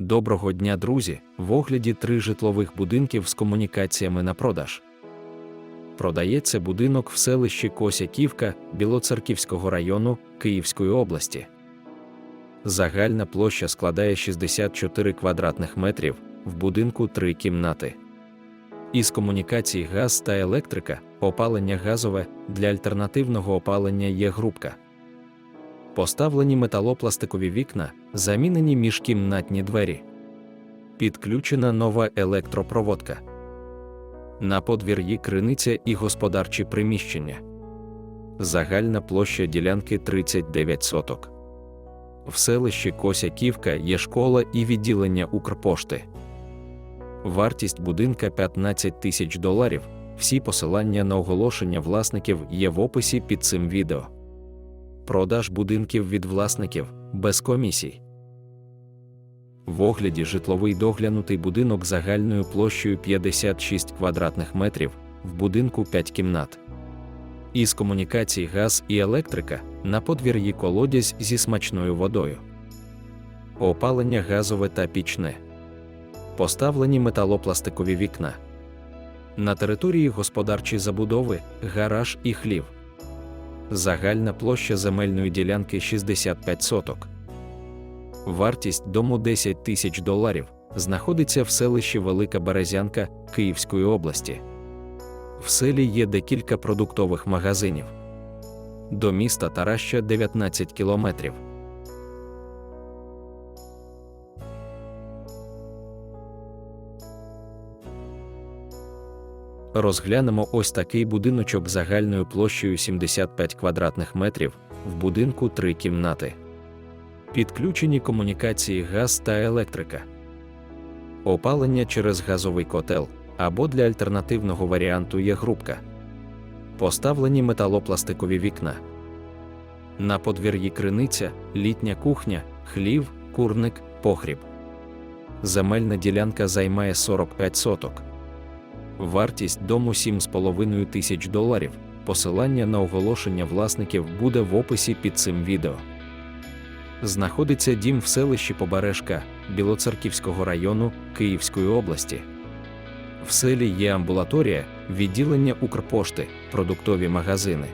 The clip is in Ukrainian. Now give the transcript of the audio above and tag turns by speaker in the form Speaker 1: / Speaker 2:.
Speaker 1: Доброго дня, друзі! В огляді три житлових будинків з комунікаціями на продаж. Продається будинок в селищі Косяківка Білоцерківського району Київської області. Загальна площа складає 64 квадратних метрів, в будинку три кімнати. Із комунікацій газ та електрика, опалення газове, для альтернативного опалення є грубка. Поставлені металопластикові вікна, замінені міжкімнатні двері. Підключена нова електропроводка. На подвір'ї криниця і господарчі приміщення. Загальна площа ділянки 39 соток. В селищі Косяківка є школа і відділення Укрпошти. Вартість будинка 15 тисяч доларів. Всі посилання на оголошення власників є в описі під цим відео. Продаж будинків від власників без комісій. В огляді житловий доглянутий будинок загальною площею 56 квадратних метрів, в будинку 5 кімнат. Із комунікацій газ і електрика на подвір'ї колодязь зі смачною водою. Опалення газове та пічне. Поставлені металопластикові вікна. На території господарчі забудови, гараж і хлів. Загальна площа земельної ділянки 65 соток. Вартість дому 10 тисяч доларів знаходиться в селищі Велика Березянка Київської області. В селі є декілька продуктових магазинів. До міста Тараща 19 кілометрів. Розглянемо ось такий будиночок загальною площею 75 квадратних метрів, в будинку три кімнати. Підключені комунікації газ та електрика. Опалення через газовий котел або для альтернативного варіанту є грубка. Поставлені металопластикові вікна. На подвір'ї криниця, літня кухня, хлів, курник, погріб. Земельна ділянка займає 45 соток. Вартість дому 7,5 тисяч доларів. Посилання на оголошення власників буде в описі під цим відео. Знаходиться дім в селищі Побережка Білоцерківського району Київської області. В селі є амбулаторія, відділення Укрпошти, продуктові магазини.